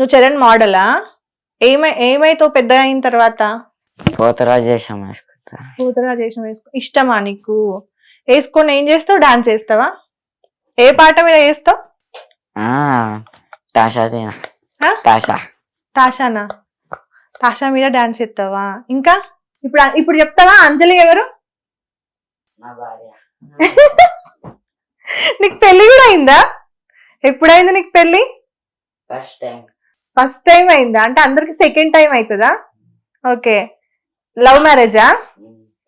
నువ్వు చరణ్ మోడలా ఏమై ఏమైతావు పెద్ద అయిన తర్వాత? వేసుకుంటా. వేసుకో. ఇష్టమా నీకు? వేసుకొని ఏం చేస్తావు? డాన్స్ వేస్తావా ఏ పాట మీద వేస్తావు ఆ, తాషా తిన. ఆ? తాషా. తాషానా? తాషా మీద డాన్స్ చేస్తావా? ఇంకా? ఇప్పుడు ఇప్పుడు చెప్తావా? అంజలి ఎవరు? నీకు పెళ్ళి కూడా అయిందా? ఎప్పుడైంది నీకు పెళ్ళి ఫస్ట్ టైం ఫస్ట్ టైం అయిందా? అంటే అందరికి సెకండ్ టైం అవుతుందా ఓకే. లవ్ మ్యారేజా?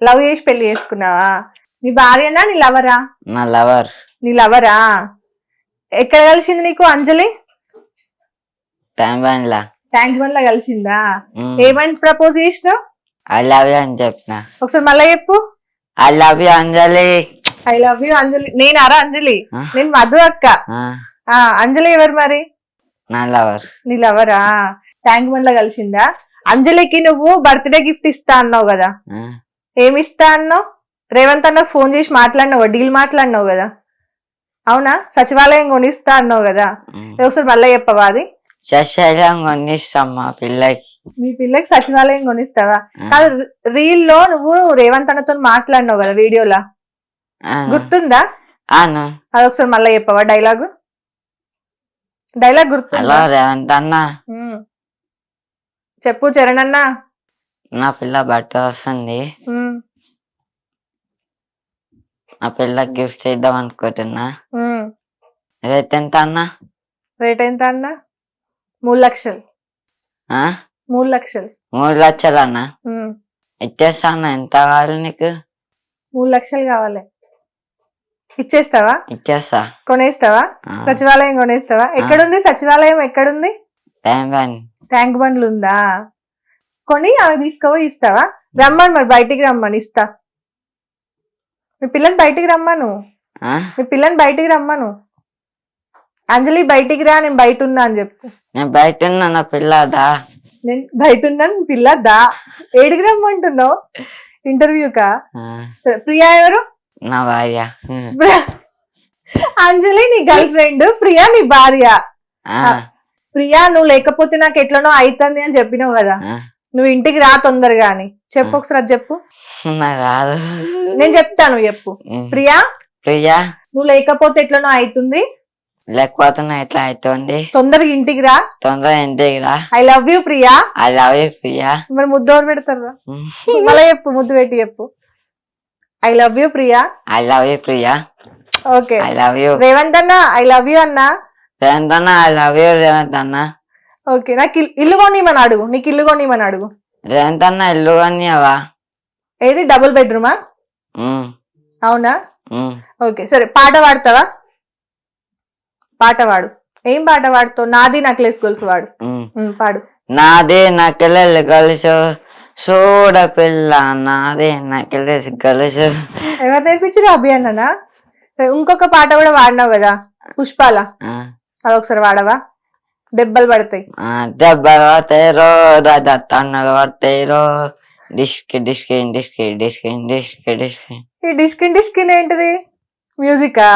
లవ్ చేసి పెళ్ళి చేసుకున్నావా? నీ భార్యనా నీ లవరా? నా లవర్. నీ లవరా? ఎక్కడ కలిసింది నీకు అంజలి? ట్యాంక్ బండ్లో కలిసిందా ఏమని ప్రపోజ్ చేసినావు? ఐ లవ్ యూ అని చెప్పిన. ఒకసారి మళ్ళీ చెప్పు. I love you Anjali. I love you Anjali. నేను అరా అంజలి. నేను మధు అక్క. అంజలి ఎవరు మరి? నా లవర్. నీ లవరా? ట్యాంక్ బండ్లో కలిసిందా? అంజలికి నువ్వు బర్త్డే గిఫ్ట్ ఇస్తా అన్నావు కదా. ఏమి ఇస్తా అన్నావు? రేవంత్ అన్నకు ఫోన్ చేసి మాట్లాడినావు? డీల్ మాట్లాడినావు కదా. అవునా? సచివాలయం కొనిస్తా అన్నావు కదా. ఒకసారి మళ్ళీ చెప్పవా అది? కొనిస్తాం మా పిల్లకి. మీ పిల్లకి సచివాలయం కొనిస్తావా? కాదు రీల్లో నువ్వు రేవంత్ అన్నతో మాట్లాడినావు కదా వీడియోలా. గుర్తుందా? అది ఒకసారి మళ్ళీ చెప్పవా? డైలాగ్? డైలాగ్ రేవంత్ అన్న. ఉమ్. చెప్పు చరణ్ అన్న నా పిల్ల బట్ట వస్తుంది. నా పిల్లకి గిఫ్ట్ ఇద్దాం అనుకుంటున్నా. రేట్ ఎంత అన్న? రేట్ ఎంత అన్న? మూడు లక్షలు. ఆ? మూడు లక్షలు. మూడు లక్షలు అన్న. ఇచ్చేస్తా అన్న ఎంత కావాలి నీకు? మూడు లక్షలు కావాలి. ఇచ్చేస్తావా? ఇచ్చేస్తా. కొనేస్తావా? సచివాలయం కొనేస్తావా? ఎక్కడుంది? సచివాలయం ఎక్కడుంది? ట్యాంక్ బండ్లు ఉందా? కొని అవి తీసుకుపోయి ఇస్తావా? రమ్మను మరి బయటికి రమ్మని ఇస్తా. మీ పిల్లని బయటికి రమ్మను? మీ పిల్లని బయటికి రమ్మను. అంజలి బయటికి రా నేను బయట ఉన్నా అని చెప్పు. నేను బయట ఉన్నా పిల్లదా? నేను బయట ఉన్నాను మీ పిల్ల దా ఏడికి రమ్మంటున్నావు? ఇంటర్వ్యూకా? ప్రియా ఎవరు? నా భార్య. అంజలి నీ గర్ల్ ఫ్రెండ్ ప్రియా నీ భార్య. ప్రియా నువ్వు లేకపోతే నాకు ఎట్లనో అవుతుంది అని చెప్పినావు కదా. నువ్వు ఇంటికి రా తొందరగా అని. చెప్పు ఒకసారి అది చెప్పు. రాదు. నేను చెప్తాను చెప్పు. ప్రియా? ప్రియా. నువ్వు లేకపోతే ఎట్లనో అవుతుంది లేకపోతే ఎట్లా అవుతుంది తొందరగా ఇంటికి రా. తొందరగా ఇంటికి రా. I love you Priya. I love you Priya. మరి ముద్దు ఎవరు పెడతారు. మళ్ళీ చెప్పు ముద్దు పెట్టి చెప్పు. I love you Priya I love you Priya okay I love you Revanth అన్న ఐ లవ్ యూ అన్న? రేవంత్ అన్న ఐ లవ్ యూ రేవంత్ అన్న. ఓకే నాకు ఇల్- ఇల్లు కొనిమని అడుగు. నీకు ఇల్లు కొనిమని అడుగు. రేవంత్ అన్న ఇల్లు కొనియవా? ఏది? డబుల్ బెడ్రూమా అవునా. ఓకే సరే పాట పాడతావా? పాట పాడు. ఏం పాట పాడుతావు? నాది నక్లెస్ గొలుసు వాడు. పాడు. నాదే నకిలెలు గలుసు. చూడ పిల్ల నాదే నకిలెస్ గలుసు ఎవరు నేర్పించారు అభి అన్ననా? సరే, ఇంకొక పాట కూడా వాడినావు కదా పుష్పాల. అదొకసారి వాడవా? దెబ్బలు పడతాయి. దెబ్బలు పడతాయిరో రాజా తన్నులు పడతాయిరో డిస్కి డిస్కి డిస్కి డిస్కి డిస్కి డిస్కి ఈ డిస్కిన్ డిస్కిన్ ఏంటిది? మ్యూజికా.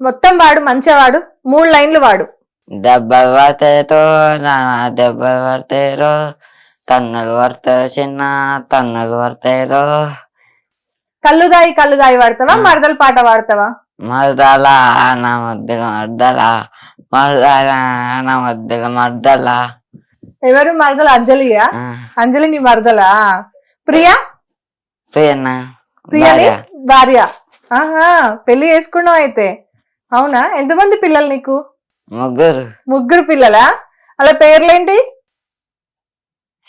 మొత్తం వాడు మంచిగా వాడు మూడు లైన్లు వాడు. దెబ్బలు పడతాయిరో నాన్న దెబ్బలు పడతాయిరో తన్నులు పడతాయి చిన్న తన్నులు పడతాయిరో కళ్ళు దాయి కళ్ళు దాయి వాడతావా. మరదల పాట వాడతావా? మరదల నా మధ్యలో మర్దల మరదల నా మధ్యలో మర్దల. ఎవరు? మరదల అంజలియా? అంజలి నీ మరదలా? ప్రియా? ప్రియన్న ప్రియని? భార్య. భార్య. ఆహా పెళ్ళి చేసుకున్నావు అయితే. అవునా? ఎంతమంది పిల్లలు నీకు? ముగ్గురు. ముగ్గురు పిల్లలా? అలా పేర్లేంటి?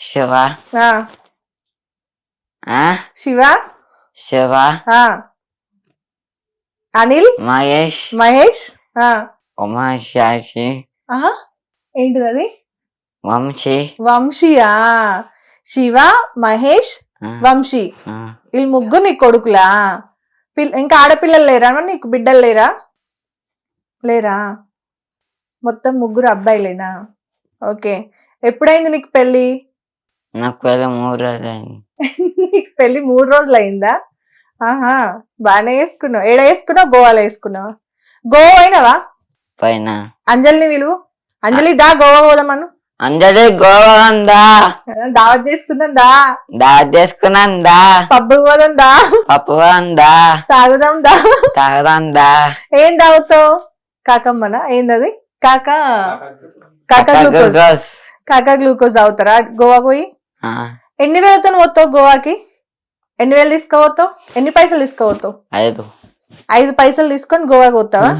శివ. ఆ. ఆ? శివ? శివ. ఆ. అనిల్? మహేష్. మహేష్? ఆ. ఉమాశాషి. ఆహా. ఏంటిది అది? వంశీ. వంశీయా? శివ మహేష్ ఆ, వంశీ. ఆ, వీళ్ళు ముగ్గురు నీ కొడుకులా? పిల్- ఇంకా ఆడపిల్లలు లేరా? నీకు బిడ్డలు లేరా? లేరా? మొత్తం ముగ్గురు అబ్బాయిలేనా? ఓకే. ఎప్పుడైంది నీకు పెళ్ళి? నాకు పెళ్ళి మూడు రోజులైంది. నీకు పెళ్ళి మూడు రోజులు అయిందా ఆహా బాగానే వేసుకున్నావు ఏడ వేసుకున్నావు గోవాలో వేసుకున్నావా గోవా అయినవా పైన అంజలిని విలువ? అంజలి దా గోవా పోదామను. అంజలి గోవా ఉందా దావత్ చేసుకుందా దావత్ చేసుకున్నాందా పబ్బు పోదందా పప్పు ఉందా తాగుదాం దా. ఏం తాగుతావు? కాకమ్మనా? ఏందది? కాక? కాక గ్లూకోజ్. కాక గ్లూకోజ్ తాగుతారా? గోవా పోయి? ఎన్ని వేలతో పోతావు గోవాకి? ఎన్ని వేలు తీసుకోపోతావు? ఎన్ని పైసలు తీసుకోపోతావు? ఐదు. ఐదు పైసలు తీసుకొని గోవాకి పోతావా.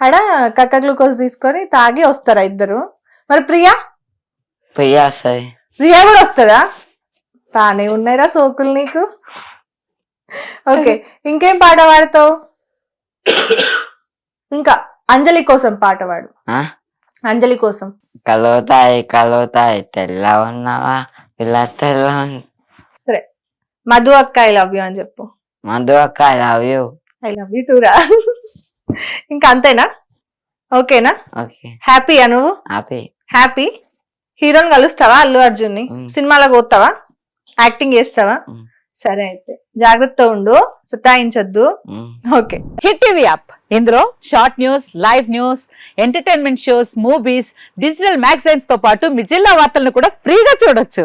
ఆడ కక్క గ్లూకోజ్ తీసుకొని తాగి వస్తారా ఇద్దరు? మరి ప్రియా? ప్రియా వస్తాయి ప్రియా కూడా వస్తుందా? బానే ఉన్నాయిరా సోకులు నీకు. ఓకే ఇంకేం పాట పాడతావు? ఇంకా అంజలి కోసం పాట పాడు. ఆ? అంజలి కోసం. కలుగుతాయి కలుగుతాయి తెల్ల ఉన్నావా? ఇలా తెల్ల. సరే. మధు అక్క ఐ లవ్ యూ అని చెప్పు. మధు అక్క I love you I love you టూరా ఇంకా అంతేనా? ఓకేనా? ఓకే. హ్యాపీయా నువ్వు? హ్యాపీ హ్యాపీ హీరోని కలుస్తావా అల్లు అర్జున్ని మ్. సినిమాలకు పోతావా? యాక్టింగ్ చేస్తావా. సరే అయితే. జాగ్రత్త ఉండు సతాయించొద్దు. ఓకే. హిట్ టీవీ యాప్ ఇందులో short news live news entertainment shows movies digital మ్యాగజైన్స్తో పాటు మీ జిల్లా వార్తలను కూడా ఫ్రీగా చూడొచ్చు.